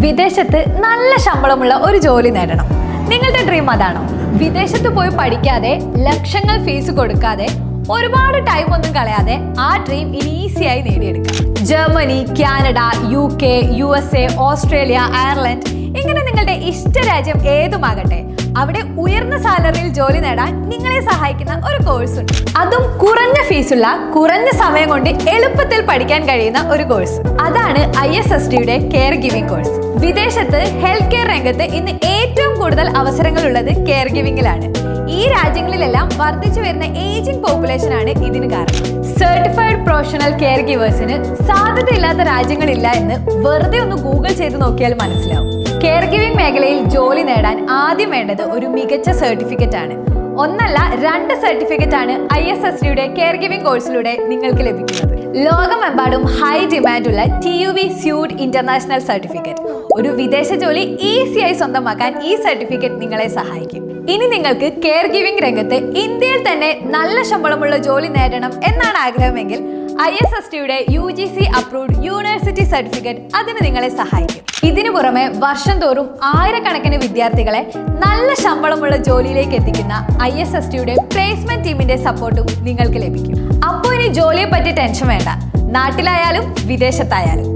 വിദേശത്ത് നല്ല ശമ്പളമുള്ള ഒരു ജോലി നേടണം. നിങ്ങളുടെ ഡ്രീം അതാണോ? വിദേശത്ത് പോയി പഠിക്കാതെ ലക്ഷങ്ങൾ ഫീസ് കൊടുക്കാതെ ഒരുപാട് ടൈം ഒന്നും കളയാതെ ആ ഡ്രീം ഇനി ഈസിയായി നേടിയെടുക്കാം. Germany Canada U K U S A Australia Ireland ഇങ്ങനെ നിങ്ങളുടെ ഇഷ്ട രാജ്യം ഏതുമാകട്ടെ അവിടെ ഉയർന്ന സാലറിയിൽ ജോലി നേടാൻ നിങ്ങളെ സഹായിക്കുന്ന ഒരു കോഴ്സ് ഉണ്ട്. അതും കുറഞ്ഞ ഫീസുള്ള കുറഞ്ഞ സമയം കൊണ്ട് എളുപ്പത്തിൽ പഠിക്കാൻ കഴിയുന്ന ഒരു കോഴ്സ് അതാണ് ഐ എസ് എസ് ടിയുടെ കെയർ ഗിവിംഗ് കോഴ്സ് വിദേശത്ത് ഹെൽത്ത് കെയർ രംഗത്ത് ഇന്ന് ഏറ്റവും കൂടുതൽ അവസരങ്ങളുള്ളത് കെയർ ഗിവിംഗിലാണ് ഈ രാജ്യങ്ങളിലെല്ലാം വർദ്ധിച്ചു വരുന്ന ഏജിംഗ് പോപ്പുലേഷൻ ആണ് ഇതിന് കാരണം. സർട്ടിഫൈഡ് പ്രൊഫഷണൽ കെയർ ഗിവേഴ്സിന് സാധ്യതയില്ലാത്ത രാജ്യങ്ങളില്ല എന്ന് വെറുതെ ഒന്ന് ഗൂഗിൾ ചെയ്ത് നോക്കിയാൽ മനസ്സിലാവും. കെയർ ഗിവിംഗ് മേഖലയിൽ ജോലി നേടാൻ ആദ്യം വേണ്ടത് ഒരു മികച്ച സർട്ടിഫിക്കറ്റ് ആണ്. ഒന്നല്ല രണ്ട് സർട്ടിഫിക്കറ്റ് ആണ് ഐ എസ് എസ് ഡിയുടെ കെയർ ഗിവിംഗ് കോഴ്സിലൂടെ നിങ്ങൾക്ക് ലഭിക്കുന്നത്. ലോകമെമ്പാടും high ഡിമാൻഡുള്ള T U V SUD international certificate ഒരു വിദേശ ജോലി ഈസിയായി സ്വന്തമാക്കാൻ ഈ സർട്ടിഫിക്കറ്റ് നിങ്ങളെ സഹായിക്കും. ഇനി നിങ്ങൾക്ക് കെയർ ഗിവിംഗ് രംഗത്ത് ഇന്ത്യയിൽ തന്നെ നല്ല ശമ്പളമുള്ള ജോലി നേടണം എന്നാണ് ആഗ്രഹമെങ്കിൽ ഐ എസ് എസ് ടിയുടെ U G C approved university certificate അതിന് നിങ്ങളെ സഹായിക്കും. ഇതിനു പുറമെ വർഷം തോറും ആയിരക്കണക്കിന് വിദ്യാർത്ഥികളെ നല്ല ശമ്പളമുള്ള ജോലിയിലേക്ക് എത്തിക്കുന്ന ഐ എസ് എസ് ടിയുടെ പ്ലേസ്മെന്റ് ടീമിന്റെ സപ്പോർട്ടും നിങ്ങൾക്ക് ലഭിക്കും. അപ്പോൾ ഇനി ജോലിയെ പറ്റി ടെൻഷൻ വേണ്ട. നാട്ടിലായാലും വിദേശത്തായാലും.